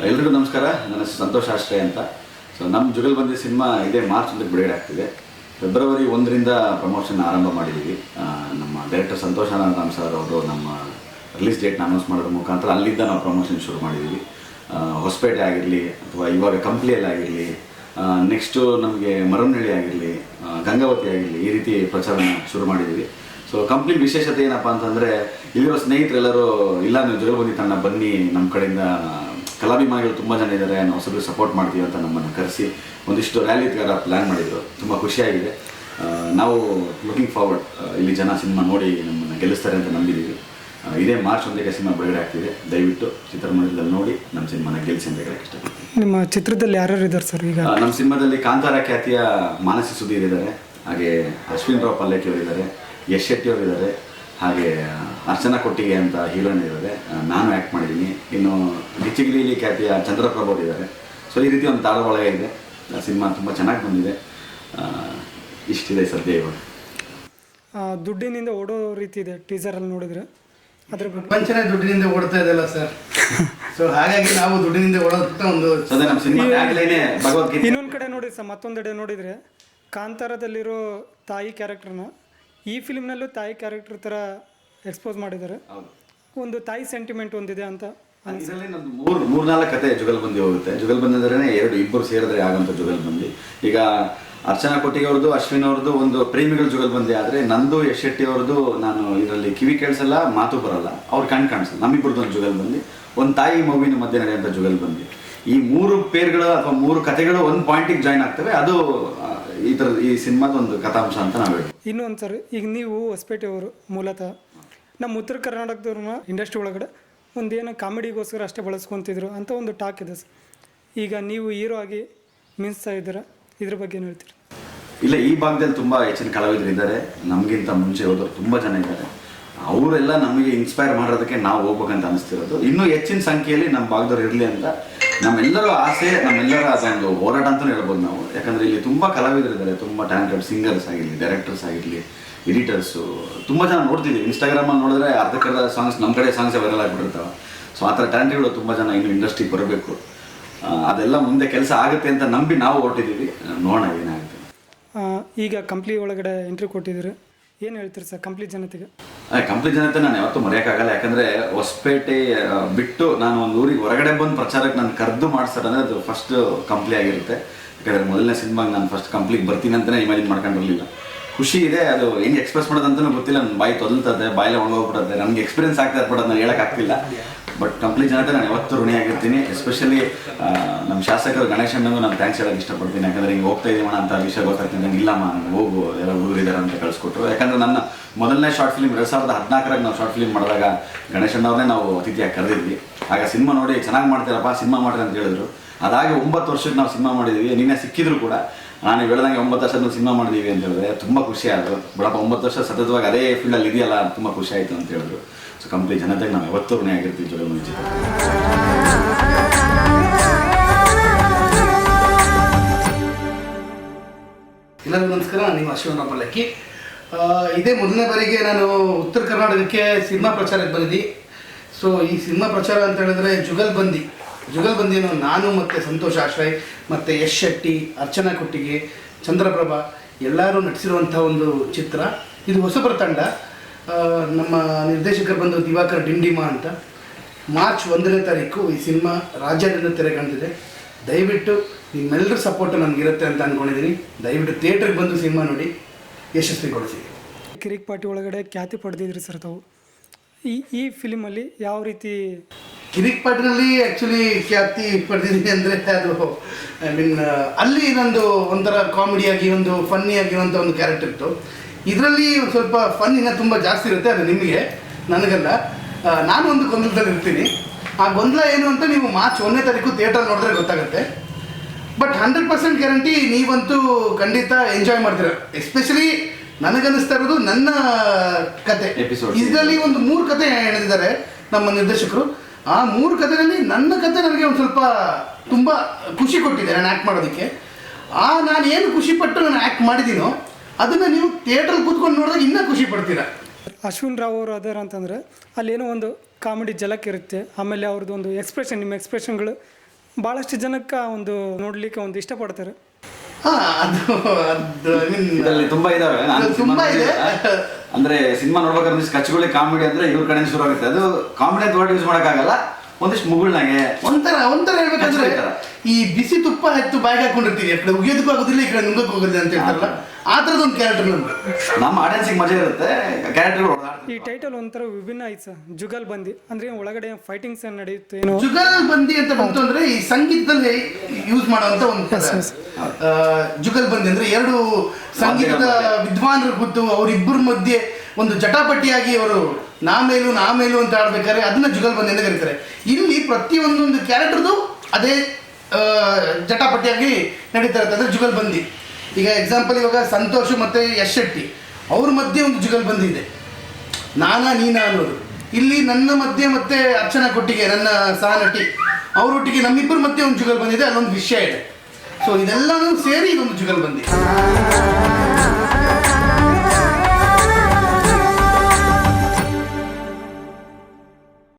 ಎಲ್ರಿಗೂ ನಮಸ್ಕಾರ. ನನ್ನ ಹೆಸರು ಸಂತೋಷ್ ಆಶ್ರಯ ಅಂತ. ಸೊ ನಮ್ಮ ಜುಗಲ್ಬಂದಿ ಸಿನಿಮಾ ಇದೇ ಮಾರ್ಚ್ ಒಂದಕ್ಕೆ ಬಿಡುಗಡೆ ಆಗ್ತಿದೆ. ಫೆಬ್ರವರಿ ಒಂದರಿಂದ ಪ್ರಮೋಷನ್ ಆರಂಭ ಮಾಡಿದ್ದೀವಿ ನಮ್ಮ ಡೈರೆಕ್ಟರ್ ಸಂತೋಷ್ ಅನಂತ ಸರ್ ಅವರು ನಮ್ಮ ರಿಲೀಸ್ ಡೇಟ್ನ ಅನೌನ್ಸ್ ಮಾಡೋದ್ರ ಮುಖಾಂತರ ಅಲ್ಲಿಂದ ನಾವು ಪ್ರಮೋಷನ್ ಶುರು ಮಾಡಿದ್ದೀವಿ ಹೊಸಪೇಟೆ ಆಗಿರಲಿ ಅಥವಾ ಇವಾಗ ಕಂಪ್ಲಿಯಲ್ಲಿ ಆಗಿರಲಿ ನೆಕ್ಸ್ಟು ನಮಗೆ ಮರವನಹಳ್ಳಿ ಆಗಿರಲಿ ಗಂಗಾವತಿ ಆಗಿರಲಿ ಈ ರೀತಿ ಪ್ರಚಾರನ ಶುರು ಮಾಡಿದ್ದೀವಿ ಸೊ ಕಂಪ್ನಿ ವಿಶೇಷತೆ ಏನಪ್ಪ ಅಂತಂದರೆ, ಇಲ್ಲಿರೋ ಸ್ನೇಹಿತರೆಲ್ಲರೂ, ಇಲ್ಲ, ನೀವು ಜುಗಲ್ಬಂದಿ ತನ್ನ ಬನ್ನಿ ನಮ್ಮ ಕಡೆಯಿಂದ ಕಲಾಭಿಮಾನಿಗಳು ತುಂಬ ಜನ ಇದ್ದಾರೆ ನಾವು ಹೊಸಬ್ರಿಗೆ ಸಪೋರ್ಟ್ ಮಾಡ್ತೀವಿ ಅಂತ ನಮ್ಮನ್ನು ಕರೆಸಿ ಒಂದಿಷ್ಟು ರ್ಯಾಲಿ ಥರ ಪ್ಲ್ಯಾನ್ ಮಾಡಿದರು. ತುಂಬ ಖುಷಿಯಾಗಿದೆ. ನಾವು ಲುಕಿಂಗ್ ಫಾರ್ವರ್ಡ್ ಇಲ್ಲಿ ಜನ ಸಿನಿಮಾ ನೋಡಿ ನಮ್ಮನ್ನು ಗೆಲ್ಲಿಸ್ತಾರೆ ಅಂತ ನಂಬಿದ್ದೀವಿ ಇದೇ ಮಾರ್ಚ್ ಒಂದಕ್ಕೆ ಸಿನಿಮಾ ಬಿಡುಗಡೆ ಆಗ್ತಿದೆ. ದಯವಿಟ್ಟು ಚಿತ್ರಮಂದಿರದಲ್ಲಿ ನೋಡಿ ನಮ್ಮ ಸಿನಿಮಾನ ಗೆಲ್ಲಿಸಿ ಅಂತ ಹೇಳಕ್ಕೆ ಇಷ್ಟಪಡ್ತೀನಿ. ನಿಮ್ಮ ಚಿತ್ರದಲ್ಲಿ ಯಾರ್ಯಾರು ಇದ್ದಾರೆ ಸರ್ ಈಗ? ನಮ್ಮ ಸಿನಿಮಾದಲ್ಲಿ ಕಾಂತಾರ ಖ್ಯಾತಿಯ ಮಾನಸಿ ಸುಧೀರ್ ಇದ್ದಾರೆ. ಹಾಗೆ ಅಶ್ವಿನ್ ರಾವ್ ಪಲ್ಲಕ್ಕಿಯವರಿದ್ದಾರೆ ಯಶ್ ಶೆಟ್ಟಿ ಅವರಿದ್ದಾರೆ ಹಾಗೆ ಅರ್ಚನಾ ಕೊಟ್ಟಿಗೆ ಅಂತ ಹೀರೋಯಿನ್ ಇದ್ದಾರೆ. ನಾನು ಆ್ಯಕ್ಟ್ ಮಾಡಿದ್ದೀನಿ. ಇನ್ನು ಗಿಚ್ಚಿಗಿಲಿ ಖ್ಯಾತಿಯ ಚಂದ್ರಪ್ರಭು ಅವರಿದ್ದಾರೆ ಸೊ ಈ ರೀತಿ ಒಂದು ಧಾರಾವಾಳ ಇದೆ. ಆ, ಸಿನಿಮಾ ತುಂಬ ಚೆನ್ನಾಗಿ ಬಂದಿದೆ. ಇಷ್ಟಿದೆ ಸದ್ಯ ಇವಾಗ. ದುಡ್ಡಿನಿಂದ ಓಡೋ ರೀತಿ ಇದೆ ಟೀಸರಲ್ಲಿ ನೋಡಿದ್ರೆ. ಅದ್ರ ಪ್ರಪಂಚನೇ ದುಡ್ಡಿನಿಂದ ಓಡ್ತಾ ಇದೆಲ್ಲ ಸರ್. ಸೊ ಹಾಗಾಗಿ ನಾವು ದುಡ್ಡಿನಿಂದ ಓಡೋದಕ್ಕೆ ಒಂದು ಸದ್ಯ ನಮ್ಮ ಸಿನಿಮಾ ಭಗವದ್ಗೀತೆ. ಇನ್ನೊಂದು ಕಡೆ ನೋಡಿ ಸರ್ ಮತ್ತೊಂದೆಡೆ ನೋಡಿದರೆ ಕಾಂತಾರದಲ್ಲಿರೋ ತಾಯಿ ಕ್ಯಾರೆಕ್ಟರ್ನ ಈ ಫಿಲ್ಮ್ನಲ್ಲೂ ತಾಯಿ ಕ್ಯಾರೆಕ್ಟರ್ ಥರ ಎಕ್ಸ್ಪೋಸ್ ಮಾಡಿದ್ದಾರೆ. ಒಂದು ತಾಯಿ ಸೆಂಟಿಮೆಂಟ್ ಒಂದಿದೆ ಅಂತ ಇದರಲ್ಲಿ ನಮ್ದು ಮೂರು ಮೂರ್ನಾಲ್ಕು ಕತೆ ಜುಗಲ್ಬಂದಿ ಹೋಗುತ್ತೆ. ಜುಗಲ್ಬಂದಿ ಅಂದ್ರೆ ಎರಡು ಇಬ್ಬರು ಸೇರಿದ್ರೆ ಆಗಂತ ಜುಗಲ್ಬಂದಿ ಈಗ ಅರ್ಚನಾ ಕೊಟ್ಟಿಗೆ ಅವ್ರದ್ದು ಅಶ್ವಿನ್ ಅವ್ರದ್ದು ಒಂದು ಪ್ರೇಮಿಗಳ ಜುಗಲ್ಬಂದಿ ಆದರೆ ನಂದು ಯಶ್ ಶೆಟ್ಟಿ ಅವ್ರದ್ದು ನಾನು ಇದರಲ್ಲಿ ಕಿವಿ ಕೇಳಿಸಲ್ಲ ಮಾತು ಬರಲ್ಲ. ಅವ್ರು ಕಣ್ ಕಾಣಿಸಲ್ಲ. ನಮ್ಮಿಬ್ಬರದ್ದು ಒಂದು ಜುಗಲ್ಬಂದಿ ಒಂದು ತಾಯಿ ಮಗುವಿನ ಮಧ್ಯೆ ನಡೆಯುವಂಥ ಜುಗಲ್ಬಂದಿ ಈ ಮೂರು ಪೇರ್ಗಳು ಅಥವಾ ಮೂರು ಕತೆಗಳು ಒಂದು ಪಾಯಿಂಟಿಗೆ ಜಾಯ್ನ್ ಆಗ್ತವೆ. ಅದು ಈ ಥರದ ಈ ಸಿನಿಮಾದ ಒಂದು ಕಥಾಂಶ ಅಂತ ನಾವು ಹೇಳ್ತೀವಿ ಇನ್ನೊಂದು ಸರ್ ಈಗ ನೀವು ಹೊಸಪೇಟೆಯವರು ಮೂಲತಃ ನಮ್ಮ ಉತ್ತರ ಕರ್ನಾಟಕದವ್ರನ್ನ ಇಂಡಸ್ಟ್ರಿ ಒಳಗಡೆ ಒಂದೇನು ಕಾಮಿಡಿಗೋಸ್ಕರ ಅಷ್ಟೇ ಬಳಸ್ಕೊತಿದ್ರು ಅಂತ ಒಂದು ಟಾಕ್ ಇದೆ ಸರ್. ಈಗ ನೀವು ಹೀರೋ ಆಗಿ ಮಿನ್ಸ್ತಾ ಇದ್ದೀರಾ? ಇದ್ರ ಬಗ್ಗೆ ಏನು ಹೇಳ್ತೀರಿ? ಇಲ್ಲ, ಈ ಭಾಗದಲ್ಲಿ ತುಂಬ ಹೆಚ್ಚಿನ ಕಲಾವಿದರು ಇದ್ದಾರೆ ನಮಗಿಂತ ಮುಂಚೆ ಹೋದವರು ತುಂಬ ಜನ ಇದ್ದಾರೆ. ಅವರೆಲ್ಲ ನಮಗೆ ಇನ್ಸ್ಪೈರ್ ಮಾಡೋದಕ್ಕೆ ನಾವು ಹೋಗ್ಬೇಕಂತ ಅನಿಸ್ತಿರೋದು. ಇನ್ನೂ ಹೆಚ್ಚಿನ ಸಂಖ್ಯೆಯಲ್ಲಿ ನಮ್ಮ ಭಾಗದವ್ರು ಇರಲಿ ಅಂತ ನಮ್ಮೆಲ್ಲರೂ ಆಸೆ, ನಮ್ಮೆಲ್ಲರ ಅದೊಂದು ಹೋರಾಟ ಅಂತಲೂ ಹೇಳ್ಬೋದು ನಾವು. ಯಾಕಂದರೆ ಇಲ್ಲಿ ತುಂಬ ಕಲಾವಿದರು ಇದ್ದಾರೆ ತುಂಬ ಟ್ಯಾಲೆಂಟೆಡ್ ಸಿಂಗರ್ಸ್ ಆಗಿರಲಿ ಡೈರೆಕ್ಟರ್ಸ್ ಆಗಿರಲಿ ಎಡಿಟರ್ಸು ತುಂಬ ಜನ ನೋಡ್ತಿದ್ದೀವಿ ಇನ್ಸ್ಟಾಗ್ರಾಮಲ್ಲಿ ನೋಡಿದ್ರೆ ಅರ್ಧಕ್ಕರ್ಧ ಸಾಂಗ್ಸ್ ನಮ್ಮ ಕಡೆ ಸಾಂಗ್ಸ್ ವೈರಲ್ ಆಗಿಬಿಟ್ಟಿರ್ತಾವೆ. ಸೊ ಆ ಥರ ಟ್ಯಾಲೆಂಟ್ಗಳು ತುಂಬ ಜನ ಇನ್ನು ಇಂಡಸ್ಟ್ರಿಗೆ ಬರಬೇಕು. ಅದೆಲ್ಲ ಮುಂದೆ ಕೆಲಸ ಆಗುತ್ತೆ ಅಂತ ನಂಬಿ ನಾವು ಹೊರಟಿದ್ದೀವಿ. ನೋಡೋಣ ಏನಾಗುತ್ತೆ. ಈಗ ಕಂಪ್ಲಿ ಒಳಗಡೆ ಎಂಟ್ರಿ ಕೊಟ್ಟಿದ್ದೀರಿ. ಏನು ಹೇಳ್ತೀರಿ ಸರ್ ಕಂಪ್ಲಿ ಜನತೆಗೆ? ಕಂಪ್ಲೀಟ್ ಜನತೆ ನಾನು ಯಾವತ್ತೂ ಮರೆಯೋಕ್ಕಾಗಲ್ಲ. ಯಾಕಂದ್ರೆ ಹೊಸಪೇಟೆ ಬಿಟ್ಟು ನಾನು ಒಂದು ಊರಿಗೆ ಹೊರಗಡೆ ಬಂದು ಪ್ರಚಾರಕ್ಕೆ ನಾನು ಕರೆದು ಮಾಡ್ತಾರೆ ಅಂದರೆ ಅದು ಫಸ್ಟ್ ಕಂಪ್ಲಿ ಆಗಿರುತ್ತೆ. ಯಾಕಂದ್ರೆ ಮೊದಲನೇ ಸಿನಿಮಾಗೆ ನಾನು ಫಸ್ಟ್ ಕಂಪ್ಲಿಗೆ ಬರ್ತೀನಿ ಅಂತಲೇ ಇಮ್ಯಾಜಿನ್ ಮಾಡ್ಕೊಂಡಿರಲಿಲ್ಲ. ಖುಷಿ ಇದೆ, ಅದು ಹೆಂಗೆ ಎಕ್ಸ್ಪ್ರೆಸ್ ಮಾಡೋದಂತಲೂ ಗೊತ್ತಿಲ್ಲ ನನ್ನ ಬಾಯಿ ತೊದಲ್ತದೆ ಬಾಯಿಲೆ ಒಣಗೋಗ್ಬಿಡುತ್ತೆ, ನನಗೆ ಎಕ್ಸ್ಪೀರಿಯನ್ಸ್ ಆಗ್ತಾ ಇರ್ಬಿಡೋದು ನಾನು ಹೇಳೋಕ್ಕಾಗ್ತಿಲ್ಲ ಬಟ್ ಕಂಪ್ಲೀಟ್ ಜನತೆ, ನಾನು ಯಾವತ್ತೂ ಋಣಿಯಾಗಿರ್ತೀನಿ ಎಸ್ಪೆಷಲಿ ನಮ್ಮ ಶಾಸಕರು ಗಣೇಶ್ ಅಣ್ಣಗೂ ನಾನು ಥ್ಯಾಂಕ್ಸ್ ಹೇಳೋಕೆ ಇಷ್ಟಪಡ್ತೀನಿ. ಯಾಕಂದ್ರೆ ಹಿಂಗೆ ಹೋಗ್ತಾ ಇದೀವಣ ಅಂತ ವಿಷಯ ಗೊತ್ತಾಗ್ತೀನಿ ನಂಗೆ ಇಲ್ಲಮ್ಮ ಹೋಗು, ಎಲ್ಲ ಹುಡುಗರಿದ್ದಾರೆ ಅಂತ ಕಳಿಸ್ಕೊಟ್ರು. ಯಾಕಂದ್ರೆ ನನ್ನ ಮೊದಲನೇ ಶಾರ್ಟ್ ಫಿಲ್ಮ್ ಎರಡು ಸಾವಿರದ ಹದಿನಾಲ್ಕರಾಗ ನಾವು ಶಾರ್ಟ್ ಫಿಲ್ಮ್ ಮಾಡಿದಾಗ ಗಣೇಶ್ ಅಣ್ಣವ್ರನ್ನೇ ನಾವು ಅತಿಥಿಯಾಗಿ ಕರೆದಿದ್ವಿ. ಆಗ ಸಿನಿಮಾ ನೋಡಿ, ಚೆನ್ನಾಗಿ ಮಾಡ್ತೀರಪ್ಪ, ಸಿನಿಮಾ ಮಾಡ್ರಿ ಅಂತ ಹೇಳಿದ್ರು. ಅದಾಗಿ ಒಂಬತ್ತು ವರ್ಷಕ್ಕೆ ನಾವು ಸಿನಿಮಾ ಮಾಡಿದ್ವಿ. ನಿನ್ನೆ ಸಿಕ್ಕಿದ್ರು ಕೂಡ. ನಾನು ಹೇಳ್ದಂಗೆ ಒಂಬತ್ತು ವರ್ಷದ ಸಿನಿಮಾ ಮಾಡಿದೀವಿ ಅಂತ ಹೇಳಿದ್ರೆ ತುಂಬ ಖುಷಿ ಆಯಿತು. ಬಡಪ್ಪ, ಒಂಬತ್ತು ವರ್ಷ ಸತತವಾಗಿ ಅದೇ ಫೀಲ್ಡಲ್ಲಿ ಇದೆಯಲ್ಲ, ತುಂಬ ಖುಷಿ ಆಯಿತು ಅಂತ ಹೇಳಿದ್ರು. ಸೊ ಕಂಪ್ಲೀಟ್ ಜನತೆಗೆ ನಾವು ಯಾವತ್ತೂ ಋಣಿ ಆಗಿರ್ತೀವಿ ಜೊತೆ ಮುಂಚೆ ಎಲ್ಲರಿಗೂ ನಮಸ್ಕಾರ ನೀವು ಅಶ್ವನ ಪಲ್ಲಕ್ಕಿ ಇದೇ ಮೊದಲನೇ ಬಾರಿಗೆ ನಾನು ಉತ್ತರ ಕರ್ನಾಟಕಕ್ಕೆ ಸಿನಿಮಾ ಪ್ರಚಾರಕ್ಕೆ ಬಂದಿದ್ದೆ. ಸೊ ಈ ಸಿನಿಮಾ ಪ್ರಚಾರ ಅಂತ ಹೇಳಿದ್ರೆ ಜುಗಲ್ಬಂದಿ ಜುಗಲ್ಬಂದಿಯನ್ನು ನಾನು ಮತ್ತು ಸಂತೋಷ್ ಆಶ್ರಯ್, ಮತ್ತು ಯಶ್ ಶೆಟ್ಟಿ, ಅರ್ಚನಾ ಕೊಟ್ಟಿಗೆ, ಚಂದ್ರಪ್ರಭ ಎಲ್ಲರೂ ನಟಿಸಿರುವಂಥ ಒಂದು ಚಿತ್ರ. ಇದು ಹೊಸಬರ ತಂಡ ನಮ್ಮ ನಿರ್ದೇಶಕರು ಬಂದು ದಿವಾಕರ್ ಡಿಂಡಿಮಾ ಅಂತ. ಮಾರ್ಚ್ ಒಂದನೇ ತಾರೀಕು ಈ ಸಿನಿಮಾ ರಾಜ್ಯಾದ್ಯಂತ ತೆರೆ ಕಾಣ್ತಿದೆ ದಯವಿಟ್ಟು ನಿಮ್ಮೆಲ್ಲರ ಸಪೋರ್ಟ್ ನನಗಿರುತ್ತೆ ಅಂತ ಅಂದ್ಕೊಂಡಿದ್ದೀನಿ ದಯವಿಟ್ಟು ಥಿಯೇಟ್ರಿಗೆ ಬಂದು ಸಿನಿಮಾ ನೋಡಿ ಯಶಸ್ವಿಗೊಳಿಸಿ. ಕಿರಿಕ್ ಪಾರ್ಟಿ ಒಳಗಡೆ ಖ್ಯಾತಿ ಪಡೆದಿದ್ರಿ ಸರ್ ತಾವು. ಈ ಈ ಫಿಲಿಮಲ್ಲಿ ಯಾವ ರೀತಿ ಕಿರಿಕ್ ಪಾಟಿನಲ್ಲಿ ಆ್ಯಕ್ಚುಲಿ ಖ್ಯಾತಿ ಪಡೆದಿದ್ದೀನಿ ಅಂದರೆ ಅದು ಐ ಮೀನ್ ಅಲ್ಲಿ ನಂದು ಒಂಥರ ಕಾಮಿಡಿಯಾಗಿ ಒಂದು ಫನ್ನಿ ಆಗಿರುವಂಥ ಒಂದು ಕ್ಯಾರೆಕ್ಟರ್ ಇತ್ತು. ಇದರಲ್ಲಿ ಒಂದು ಸ್ವಲ್ಪ ಫನ್ನಿನ ತುಂಬ ಜಾಸ್ತಿ ಇರುತ್ತೆ ಅದು ನಿಮಗೆ ನನಗಲ್ಲ. ನಾನು ಒಂದು ಗೊಂದಲದಲ್ಲಿ ಇರ್ತೀನಿ. ಆ ಗೊಂದಲ ಏನು ಅಂತ ನೀವು ಮಾರ್ಚ್ ಒಂದನೇ ತಾರೀಕು ಥಿಯೇಟರ್ ನೋಡಿದ್ರೆ ಗೊತ್ತಾಗುತ್ತೆ. ಬಟ್ ಹಂಡ್ರೆಡ್ ಪರ್ಸೆಂಟ್ ಗ್ಯಾರಂಟಿ ನೀವಂತೂ ಖಂಡಿತ ಎಂಜಾಯ್ ಮಾಡ್ತೀರ. ಎಸ್ಪೆಷಲಿ ನನಗನ್ನಿಸ್ತಾ ಇರೋದು ನನ್ನ ಕತೆ. ಇದರಲ್ಲಿ ಒಂದು ಮೂರು ಕತೆ ಹೇಳಿದ್ದಾರೆ ನಮ್ಮ ನಿರ್ದೇಶಕರು. ಆ ಮೂರು ಕಥೆಯಲ್ಲಿ ನನ್ನ ಕಥೆ ನನಗೆ ಒಂದು ಸ್ವಲ್ಪ ತುಂಬ ಖುಷಿ ಕೊಟ್ಟಿದೆ ನಾನು ಆ್ಯಕ್ಟ್ ಮಾಡೋದಕ್ಕೆ. ಆ ನಾನು ಏನು ಖುಷಿ ಪಟ್ಟು ನಾನು ಆ್ಯಕ್ಟ್ ಮಾಡಿದ್ದೀನೋ ಅದನ್ನು ನೀವು ಥಿಯೇಟ್ರಲ್ಲಿ ಕೂತ್ಕೊಂಡು ನೋಡಿದಾಗ ಇನ್ನೂ ಖುಷಿ ಪಡ್ತೀರಾ? ಅಶ್ವಿನ್ ರಾವ್ ಅವರು ಅದರ ಅಂತಂದರೆ ಅಲ್ಲೇನೋ ಒಂದು ಕಾಮಿಡಿ ಜಲಕ್ ಇರುತ್ತೆ ಆಮೇಲೆ ಅವ್ರದ್ದು ಒಂದು ಎಕ್ಸ್ಪ್ರೆಷನ್ ನಿಮ್ಮ ಎಕ್ಸ್ಪ್ರೆಷನ್ಗಳು ಭಾಳಷ್ಟು ಜನಕ್ಕೆ ಒಂದು ನೋಡಲಿಕ್ಕೆ ಒಂದು ಇಷ್ಟಪಡ್ತಾರೆ. ಹಾಂ ಅದು ಅದು ತುಂಬ ಇದಾವೆ. ತುಂಬಾ ಇದೆ. ಅಂದ್ರೆ ಸಿನಿಮಾ ನೋಡ್ಬೇಕಂದ್ರೆ ಕಚ್ಚಗೊಳ್ಳಿ ಕಾಮಿಡಿ ಅಂದ್ರೆ ಇವ್ರ ಕಡೆ ಶುರು ಆಗುತ್ತೆ. ಅದು ಕಾಮಿಡಿ ಅಂತ ವರ್ಡ್ ಯೂಸ್ ಮಾಡೋಕ್ಕಾಗಲ್ಲ. ಒಂದಿಷ್ಟು ಮುಗುಳ್ನಾಗೆ ಒಂಥರ ಒಂಥರ ಹೇಳ್ಬೇಕಂದ್ರೆ ಈ ಬಿಸಿ ತುಪ್ಪ ಹೆಚ್ಚು ಬಾಯಿಗೆ ಹಾಕೊಂಡಿರ್ತೀವಿ ಆ ಕಡೆ ಉಗಿಯೋದಕ್ಕೂ ಆಗೋದಿಲ್ಲ ಈ ಕಡೆ ನುಂಗಕ್ಕೂ ಆಗೋದಿಲ್ಲ ಅಂತ ಹೇಳ್ತಾರಲ್ಲ ಆ ಥರದೊಂದು ಕ್ಯಾರೆಕ್ಟರ್ ನಮ್ಗೆ ನಮ್ಮ ಆಡಿಯನ್ಸಿಗೆ ಮಜಾ ಇರುತ್ತೆ. ಕ್ಯಾರೆಕ್ಟರ್ ಈ ಟೈಟಲ್ ಒಂಥರ ವಿಭಿನ್ನ ಐತೆ ಸರ್. ಜುಗಲ್ ಬಂದಿ. ಅಂದ್ರೆ ಒಳಗಡೆ ಫೈಟಿಂಗ್ಸ್ ಏನು ನಡೆಯುತ್ತೆ ಏನೋ. ಜುಗಲ್ ಬಂದಿ ಅಂತ ಬಂತು ಅಂದ್ರೆ ಈ ಸಂಗೀತದಲ್ಲಿ ಯೂಸ್ ಮಾಡುವಂತ ಒಂದು ಪದ. ಆ, ಜುಗಲ್ ಬಂದಿ ಅಂದ್ರೆ ಎರಡು ಸಂಗೀತದ ವಿದ್ವಾಂಸರು ಕೂತು ಅವರಿಬ್ಬರ ಮಧ್ಯೆ ಒಂದು ಜಟಾಪಟಿಯಾಗಿ ಅವರು ನಾ ಮೇಲು ನಾ ಮೇಲು ಅಂತ ಆಡ್ಬೇಕಾದ್ರೆ ಅದನ್ನ ಜುಗಲ್ ಬಂದಿ ಅಂತ ಕರೀತಾರೆ. ಇಲ್ಲಿ ಪ್ರತಿಯೊಂದೊಂದು ಕ್ಯಾರೆಕ್ಟರ್ದು ಅದೇ ಜಟಾಪಟಿಯಾಗಿ ನಡೀತಾ ಇರುತ್ತೆ ಅಂದರೆ ಜುಗಲ್ ಬಂದಿ. ಈಗ ಎಕ್ಸಾಂಪಲ್ ಇವಾಗ ಸಂತೋಷ್ ಮತ್ತೆ ಯಶ್ ಶೆಟ್ಟಿ. ಅವ್ರ ಮಧ್ಯೆ ಒಂದು ಜುಗಲ್ ಬಂದಿದೆ. ನಾನಾ, ನೀನಾ ಅನ್ನೋದು. ಇಲ್ಲಿ ನನ್ನ ಮಧ್ಯೆ ಮತ್ತೆ ಅರ್ಚನಾ ಕೊಟ್ಟಿಗೆ, ನನ್ನ ಸಹನಟಿ. ಅವರೊಟ್ಟಿಗೆ ನಮ್ಮಿಬ್ಬರ ಮಧ್ಯೆ ಒಂದು ಜುಗಲ್ ಬಂದಿದೆ, ಅಲ್ಲೊಂದು ವಿಷಯ ಇದೆ. ಸೊ ಇದೆಲ್ಲನೂ ಸೇರಿ ಇದೊಂದು ಜುಗಲ್ ಬಂದಿ